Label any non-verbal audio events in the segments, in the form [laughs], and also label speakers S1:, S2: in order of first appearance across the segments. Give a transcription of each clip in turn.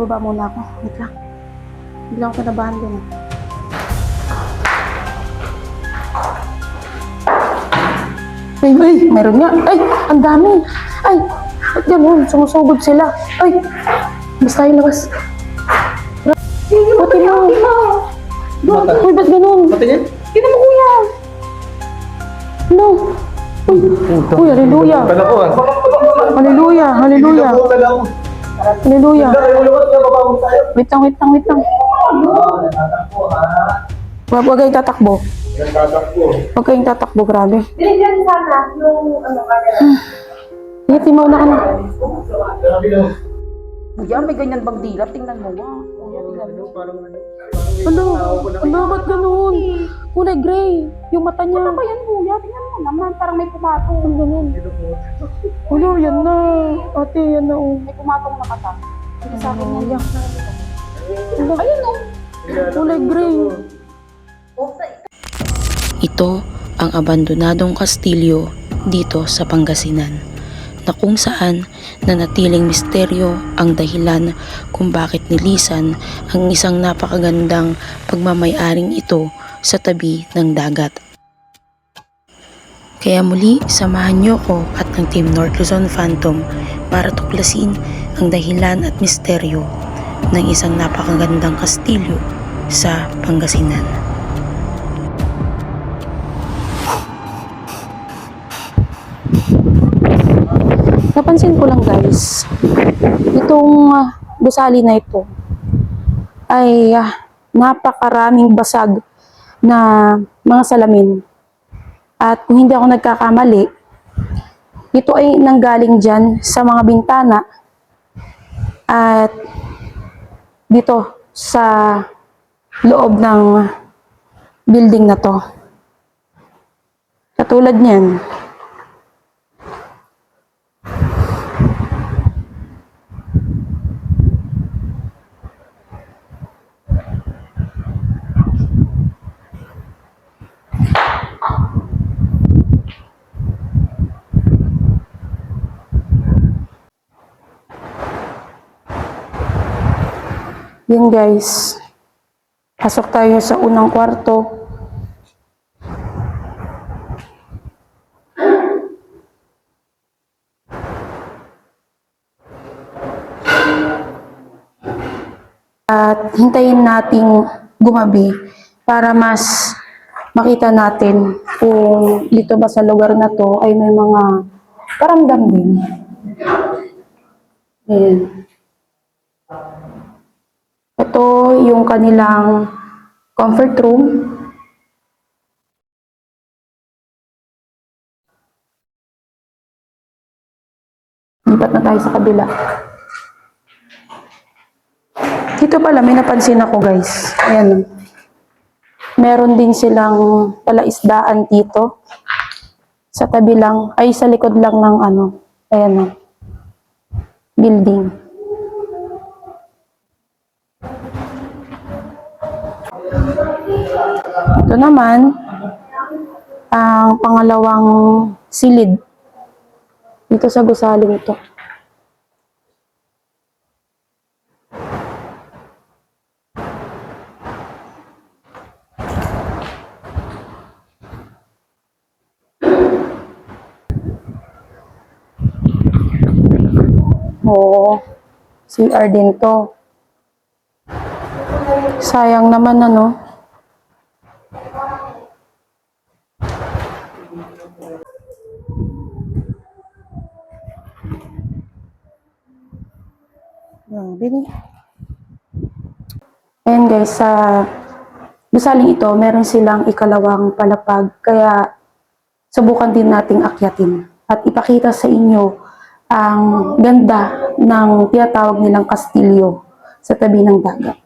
S1: Bababa muna ako. Wait lang. Bigla ako kinabahan din eh. Ay, ay, meron nga. Ay, ang dami. Ay, ba't ganun? Sumusugod sila. Ay, mas tayo labas. Pati mo. Uy, ba't ganun?
S2: Patingin?
S1: Kita mo, kuya. No. Uy, uy, hallelujah.
S2: Ah.
S1: Hallelujah, hallelujah. Hallelujah.
S2: Na.
S1: Wait lang, wait lang, wait lang.
S2: Ah, natatakbo ha.
S1: Huwag huwag kayong tatakbo. Huwag kayong tatakbo, grabe.
S3: Binigyan sana yung ano kaya.
S1: Sige, timaw na ka na.
S2: Grabe no.
S1: Kuya, may ganyan bang dila? Tingnan mo, wa. Kuya, tingnan mo.
S2: Parang ano.
S1: Ano? Ano, ba't ganun? Kulay gray. Yung mata niya.
S3: Ano ba yan kuya? Tingnan mo naman, parang may pumatong.
S1: Ang ganun. Ano, yan na. Ate, yan na. Oh.
S3: May pumatong na kata. Sige sa akin yan.
S1: Yan. Ayun, oh. Kulay gray.
S4: Ito ang abandonadong kastilyo dito sa Pangasinan na kung saan nanatiling misteryo ang dahilan kung bakit nilisan ang isang napakagandang pagmamayaring ito sa tabi ng dagat. Kaya muli, samahan niyo ko at ng Team North Luzon Phantom para tuklasin ang dahilan at misteryo ng isang napakagandang kastilyo sa Pangasinan.
S1: Napansin ko lang guys, itong ah, gusali na ito ay ah, napakaraming basag na mga salamin. At kung hindi ako nagkakamali, ito ay nanggaling dyan sa mga bintana at dito sa loob ng building na to. Katulad niyan, Yun guys. Pasok tayo sa unang kwarto. At hintayin nating gumabi para mas makita natin kung dito ba sa lugar na to ay may mga paramdam din. Ayan. Ito yung kanilang comfort room. Lipat na tayo sa kabila. Dito pala, may napansin ako guys. Ayan. Meron din silang palaisdaan dito. Sa tabi lang, ay sa likod lang ng ano. Ayan o. Building. Ito naman, ang pangalawang silid. Dito sa gusaling ito. Oo. CR din to. Sayang naman ano. Grabe ni. Ayan guys, sa gusaling ito, meron silang ikalawang palapag. Kaya subukan din nating akyatin at ipakita sa inyo ang ganda ng tinatawag nilang kastilyo sa tabi ng dagat.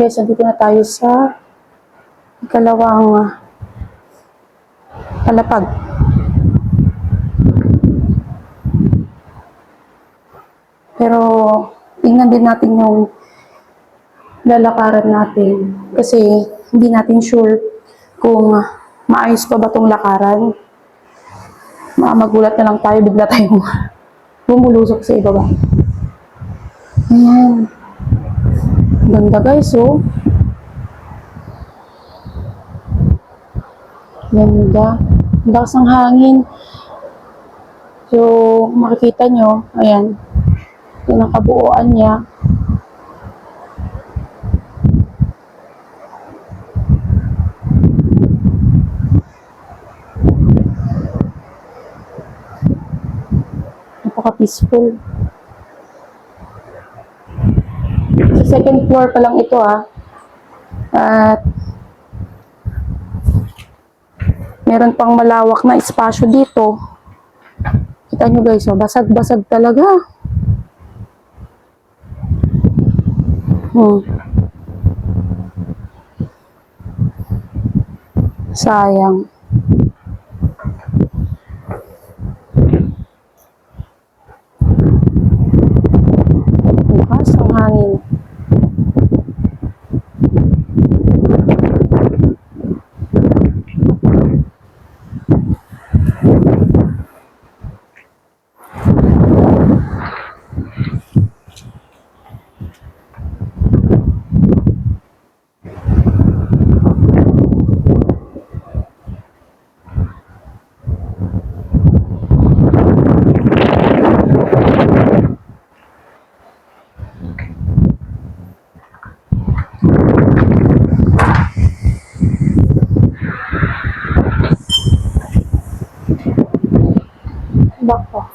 S1: guys, andito na tayo sa ikalawang uh, palapag. Pero, tingnan din natin yung lalakaran natin. Kasi, hindi natin sure kung ah, maayos pa ba itong lakaran. Magulat na lang tayo, bigla tayong [laughs] bumulusok sa ibaba. Ayan. Ayan. Ganda guys, oh. Ganda. Lakas ng hangin. So, makikita nyo, ayan. Kabuuan niya. Napaka-peaceful. Sa second floor pa lang ito ah. At meron pang malawak na espasyo dito. Kita nyo guys, oh, basag-basag talaga. Hmm. Sayang. Lakas ang hangin. Back off.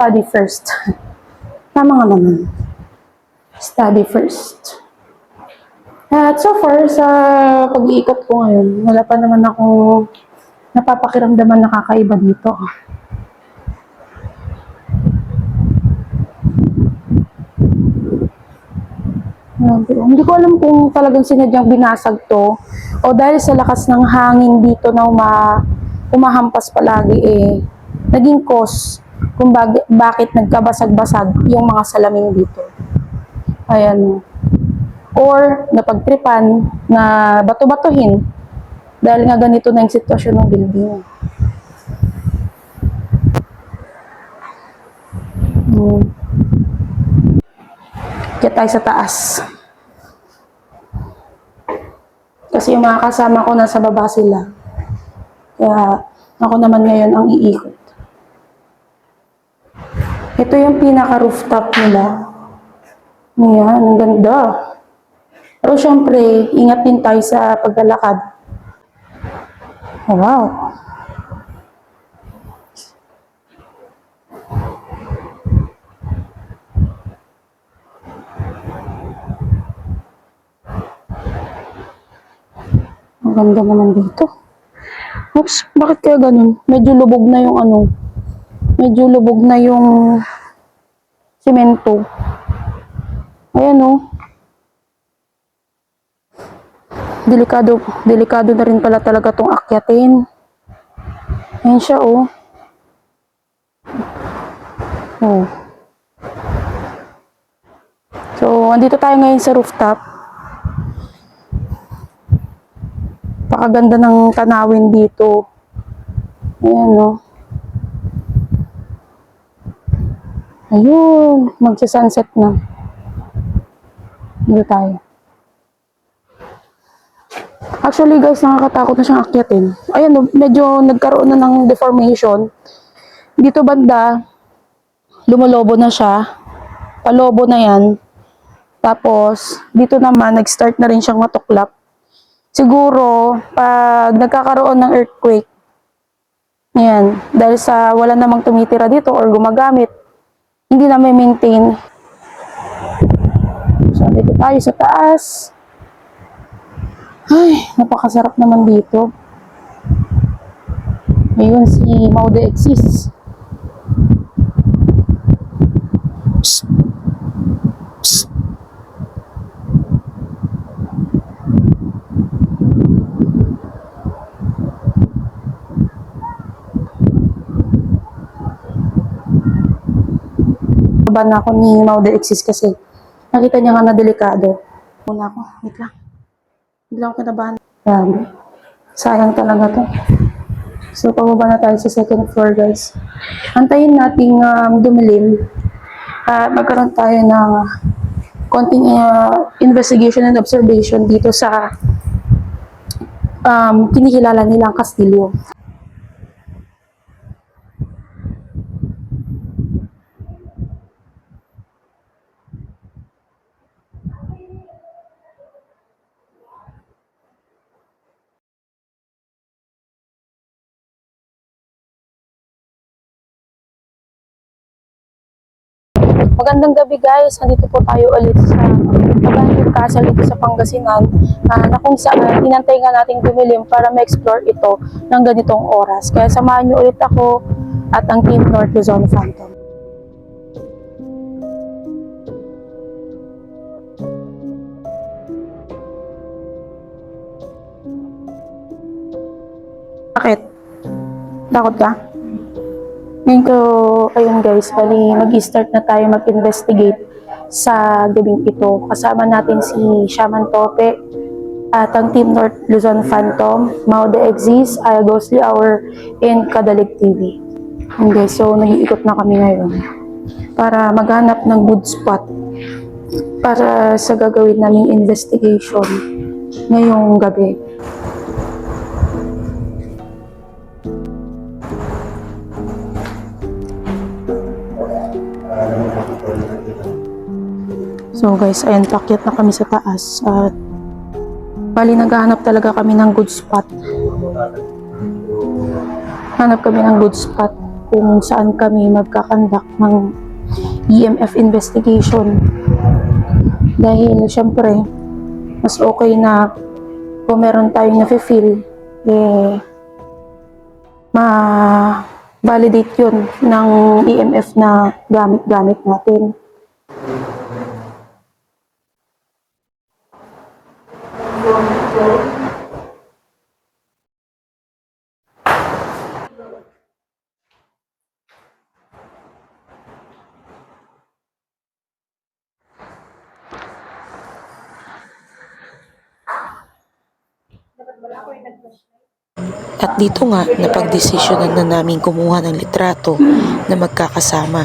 S1: Study first. Tama nga naman. Study first. At so far, sa pag-iikot ko ngayon, wala pa naman ako napapakiramdaman na kakaiba dito. Grabe. Hindi ko alam kung talagang sinadyang binasag to o dahil sa lakas ng hangin dito na uma, umahampas palagi eh naging cause kung bag- bakit nagkabasag-basag yung mga salamin dito. Ayan. Or napagtripan na bato-batuhin dahil nga ganito na yung sitwasyon ng building. Hmm. Kaya tayo sa taas. Kasi yung mga kasama ko nasa baba sila. Kaya ako naman ngayon ang iikot. Ito yung pinaka-rooftop nila. Ayan, ang ganda. Pero syempre, ingat din tayo sa paglalakad. Wow. Ang ganda naman dito. Oops, bakit kaya ganun? Medyo lubog na yung ano. Medyo lubog na yung simento. Ayan oh. Delikado, delikado na rin pala talaga tong akyatin. Ayan siya oh. Oh. So, andito tayo ngayon sa rooftop. Pakaganda ng tanawin dito. Ayan oh. Ayun, magsa-sunset na. Dito tayo. Actually guys, nakakatakot na siyang akyatin. Ayan, medyo nagkaroon na ng deformation. Dito banda, lumolobo na siya. Palobo na yan. Tapos, dito naman, nag-start na rin siyang matuklap. Siguro, pag nagkakaroon ng earthquake, ayan, dahil sa wala namang tumitira dito or gumagamit, hindi na may maintain. So, dito tayo sa taas. Ay, napakasarap naman dito. Ayun, si Maude exists. Psst. Ba na ako ni Maude Exis kasi nakita niya nga na delikado. Muna ako, wait lang. Bigla ako kinabahan. Grabe. Sayang talaga to. So, pababa na tayo sa second floor, guys. Antayin nating um, dumilim at magkaroon tayo ng konting uh, investigation and observation dito sa um, kinikilala nilang Castillo. Magandang gabi guys, nandito po tayo ulit sa Abandoned Castle dito sa Pangasinan ah, na kung saan inantay nga nating dumilim para ma-explore ito ng ganitong oras. Kaya samahan niyo ulit ako at ang Team North Luzon Phantom. Bakit? Takot ka? Ngayon ayun guys, bali mag-start na tayo mag-investigate sa gabing ito. Kasama natin si Shaman Tope at ang Team North Luzon Phantom, Mao de Exis, Aya Ghostly Hour, and Kadalig TV. Guys, so nag-iikot na kami ngayon para maghanap ng good spot para sa gagawin naming investigation ngayong gabi. So guys, ayan, pakyat na kami sa taas at bali naghahanap talaga kami ng good spot. Hanap kami ng good spot kung saan kami magkakandak ng EMF investigation. Dahil syempre, mas okay na kung meron tayong nafe-feel, eh, ma-validate yun ng EMF na gamit-gamit natin.
S4: At dito nga, napagdesisyonan na namin kumuha ng litrato na magkakasama.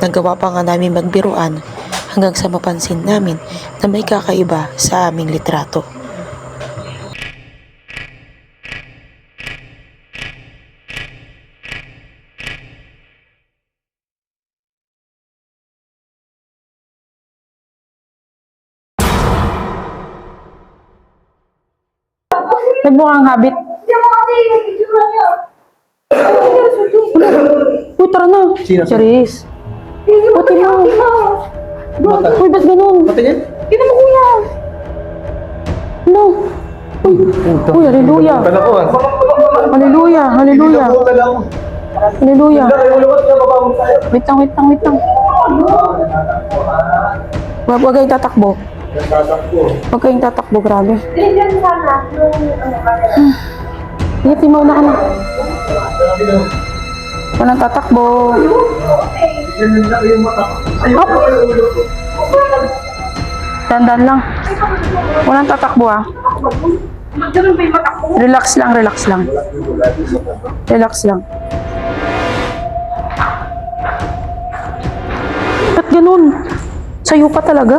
S4: Nagawa pa nga namin magbiruan hanggang sa mapansin namin na may kakaiba sa aming litrato.
S1: Nagmukhang habit.
S3: Hindi mo kasi yung itsura niya.
S1: Uy, tara na.
S2: Sino?
S1: Charis.
S3: Mo
S1: Pati mo. Uy, ba't ganun?
S2: Patingin?
S3: Hindi mo kuya.
S1: No. Uy, uy, hallelujah.
S2: Panakuan.
S1: Hallelujah, hallelujah. Hallelujah. Wait lang, wait lang, wait lang. Huwag, huwag kayong tatakbo. Huwag kayong tatakbo, grabe.
S3: Tinignan sana yung ano camera.
S1: Hindi, timaw na ka na. Walang tatakbo. Hop. Dandan lang. Walang tatakbo ah.
S3: Ba?
S1: Relax lang, relax lang. Relax lang. Ba't ganun? Sa'yo pa talaga?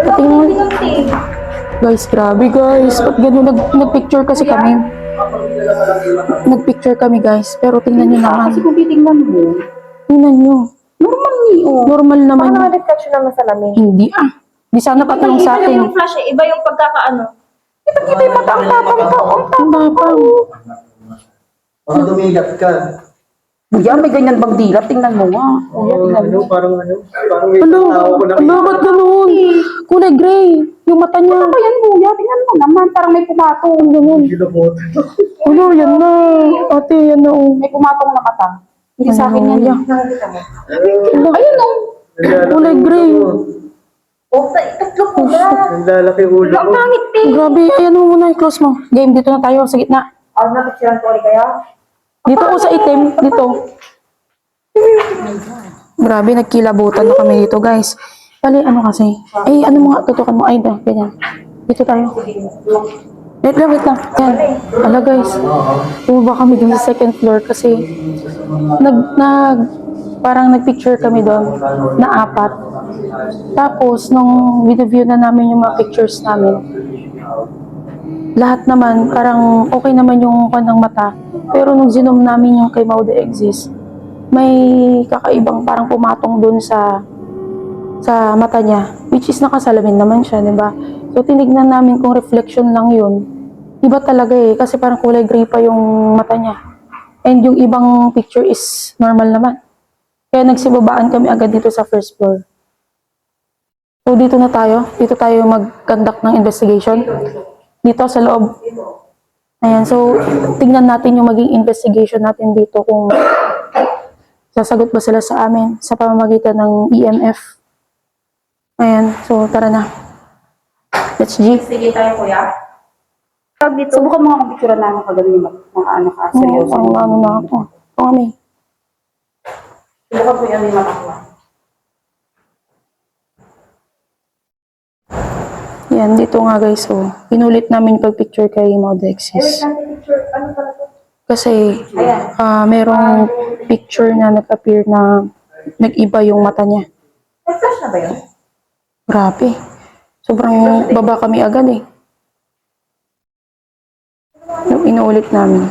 S1: Pati mo. Guys, grabe guys. Ba't ganun? Nag, nagpicture kasi kami. Nagpicture kami guys. Pero tingnan nyo naman.
S3: Kasi kung titignan mo,
S1: Tingnan nyo.
S3: normal ni oh.
S1: Normal naman
S3: Parang
S1: yun.
S3: reflection naman sa lamin.
S1: Hindi ah. Di sana patulong sa
S3: Iba
S1: akin.
S3: yung flash eh. Iba yung pagkakaano.
S1: Iba yung mata ang tapang to. Ang tapang.
S2: Baka dumigat ka.
S1: Kuya, may ganyan bang dilat? Tingnan mo nga.
S2: Oo, ano, parang ano, parang may
S1: Ano?
S2: tao ko na.
S1: Ano? Ba't ganun? Kulay gray. Yung mata niya.
S3: Ano yan kuya? Tingnan mo naman. Parang may pumatong.
S1: Ganun.
S2: Ginabot.
S1: Ano, yan na. Ate, yan na. oh.
S3: May pumatong na mata. Hindi sa akin yan.
S1: Ano,
S3: eh. Nakakita mo.
S1: Ano?
S3: Ayun oh.
S1: Kulay gray.
S3: Oh, sa- tatlo po ba?
S2: Ang lalaki ulo
S3: Ang
S2: ko.
S3: pangit eh.
S1: Grabe. Ayan mo muna. I-close mo. Game, dito na tayo. Sa gitna.
S3: Ang napicturean ko ulit kaya?
S1: Dito ko sa itim. Dito. Grabe, nagkilabutan na kami dito, guys. Bali, ano kasi? Ay, ano mga tutukan mo? Ay, ganyan. Dito tayo. Wait lang, wait lang. Yan. Ala, guys. Bumaba kami dun sa second floor kasi nag, nag, parang nagpicture kami doon na apat. Tapos, nung video na namin yung mga pictures namin, lahat naman, parang okay naman yung kanang mata. Pero nung zinom namin yung kay Maude Exist, may kakaibang parang pumatong dun sa sa mata niya, which is nakasalamin naman siya, di ba? So, tinignan namin kung reflection lang yun. Iba talaga eh, kasi parang kulay gray pa yung mata niya. And yung ibang picture is normal naman. Kaya nagsibabaan kami agad dito sa first floor. So, dito na tayo. Dito tayo mag-conduct ng investigation. Dito sa loob. Ayan, so, tingnan natin yung maging investigation natin dito kung sasagot ba sila sa amin sa pamamagitan ng EMF. Ayan, so tara na. Let's G.
S3: Sige tayo, kuya. Pag dito, subukan kung picture namin ganun yung mga ano ka, seryoso.
S1: Ang ano na ako. Ito kami.
S3: Subukan yan yung mata ko. Ah.
S1: Yan, dito nga guys, so, pinulit namin yung pag-picture kay Modexis.
S3: ano?
S1: Kasi,
S3: Ayan.
S1: ah merong picture na nag-appear na nag-iba yung mata niya.
S3: Nag-flash na ba yun?
S1: Grabe. Sobrang baba kami agad eh. Yung inuulit namin.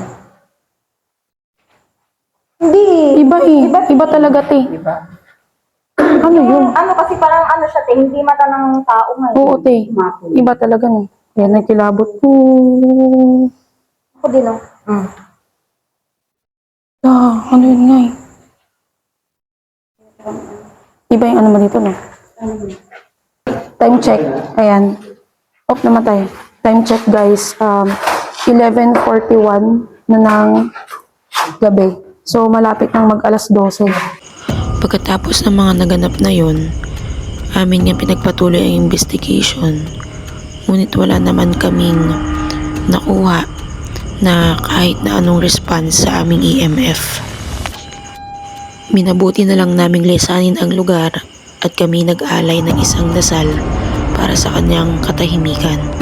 S3: Hindi.
S1: Iba eh. Iba talaga te.
S3: Diba?
S1: Ano yun?
S3: Ano kasi parang ano siya, te, hindi mata ng tao nga. eh.
S1: Oo te. Iba talaga no. Yan, nagkilabot. ko.
S3: Ako din, oh. Mm.
S1: Ah, ano yun nga eh. Iba yung ano mo dito, no? Time check. Ayan. Off naman tayo. Time check, guys. Um, 11.41 na ng gabi. So, malapit nang mag alas 12.
S4: Pagkatapos ng mga naganap na yon, amin nga pinagpatuloy ang investigation. Ngunit wala naman kaming nakuha na kahit na anong response sa aming EMF. Minabuti na lang naming lisanin ang lugar at kami nag-alay ng isang dasal para sa kanyang katahimikan.